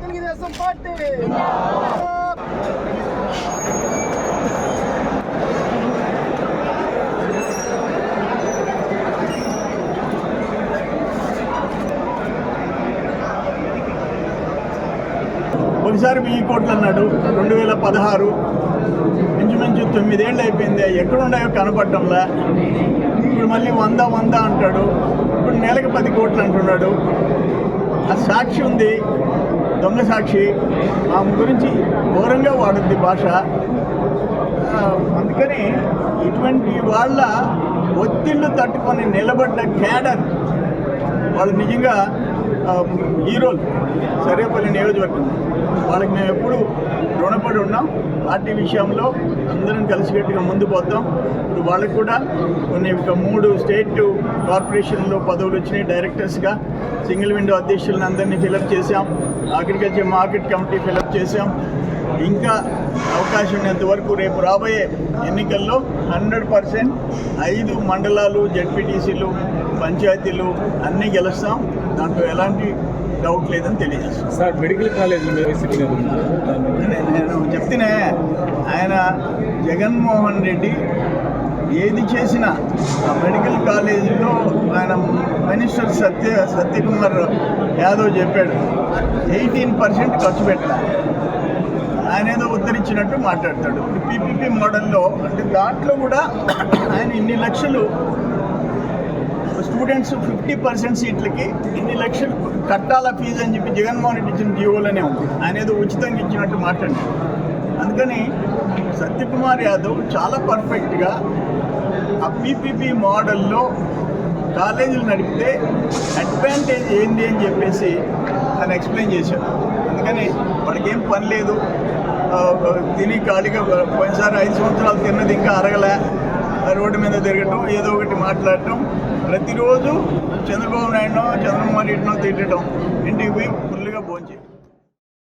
Telugu Desam party ఒకసారి వెయ్యి కోట్లు అన్నాడు. రెండు వేల పదహారు. ఇంచుమించు తొమ్మిదేళ్ళు అయిపోయింది. ఎక్కడున్నాయో కనపడటంలా. ఇప్పుడు మళ్ళీ వంద వంద అంటాడు. ఇప్పుడు నెలకు పది కోట్లు అంటున్నాడు. ఆ సాక్షి ఉంది. దొంగ సాక్షి. ఆమె గురించి ఘోరంగా వాడుద్ది భాష. అందుకని ఇటువంటి వాళ్ళ ఒత్తిళ్ళు తట్టుకొని నిలబడ్డ క్యాడర్ వాళ్ళు నిజంగా హీరోలు. సరేపల్లి నియోజకవర్గం వాళ్ళకి మేము ఎప్పుడు రుణపడి ఉన్నాం. పార్టీ విషయంలో అందరం కలిసికట్టుగా ముందు పోతాం. ఇప్పుడు వాళ్ళకి కూడా కొన్ని ఒక మూడు స్టేట్ కార్పొరేషన్లో పదవులు వచ్చినాయి. డైరెక్టర్స్గా సింగిల్ విండో అధ్యక్షులను అందరినీ ఫిలప్ చేశాం. అగ్రికల్చర్ మార్కెట్ కమిటీ ఫిలప్ చేశాం. ఇంకా అవకాశం ఉన్నంత వరకు రేపు రాబోయే ఎన్నికల్లో హండ్రెడ్ పర్సెంట్ ఐదు మండలాలు జడ్పీటీసీలు పంచాయతీలు అన్నీ గెలుస్తాం. దాంట్లో ఎలాంటి డౌట్ లేదని తెలియజేస్తాం సార్ మెడికల్ నేతలు నేను- నేను చెప్తేనే ఆయన జగన్మోహన్ రెడ్డి ఏది చేసినా ఆ మెడికల్ కాలేజీలో ఆయన మినిస్టర్ సత్య సత్యకుమార్ యాదవ్ చెప్పాడు ఎయిటీన్ పర్సెంట్ ఖర్చు పెట్టాలి ఆయన ఏదో ఉద్ధరించినట్టు మాట్లాడతాడు. పీపీపీ మోడల్లో అంటే దాంట్లో కూడా ఆయన ఇన్ని లక్షలు స్టూడెంట్స్ ఫిఫ్టీ పర్సెంట్ సీట్లకి ఇన్ని లక్షలు కట్టాల ఫీజు అని చెప్పి జగన్మోహన్ రెడ్డి ఇచ్చిన జీవోలోనే ఉంది. ఆయన ఏదో ఉచితంగా ఇచ్చినట్టు మాట్లాడి అందుకని సత్యకుమార్ యాదవ్ చాలా పర్ఫెక్ట్గా ఆ పీపీపీ మోడల్లో కాలేజీలు నడిపితే అడ్వాంటేజ్ ఏంటి అని చెప్పేసి ఆయన ఎక్స్ప్లెయిన్ చేశాడు. అందుకని వాడికి ఏం పని లేదు. తిని ఖాళీగా పోయినసారి ఐదు సంవత్సరాలు తిన్నది ఇంకా అరగలే. రోడ్డు మీద తిరగటం ఏదో ఒకటి మాట్లాడటం ప్రతిరోజు చంద్రబాబు నాయుడునో చంద్రబాబు నాయుడునో తిట్టడం ఇంటికి పోయి ఫుల్గా భోంచేయడం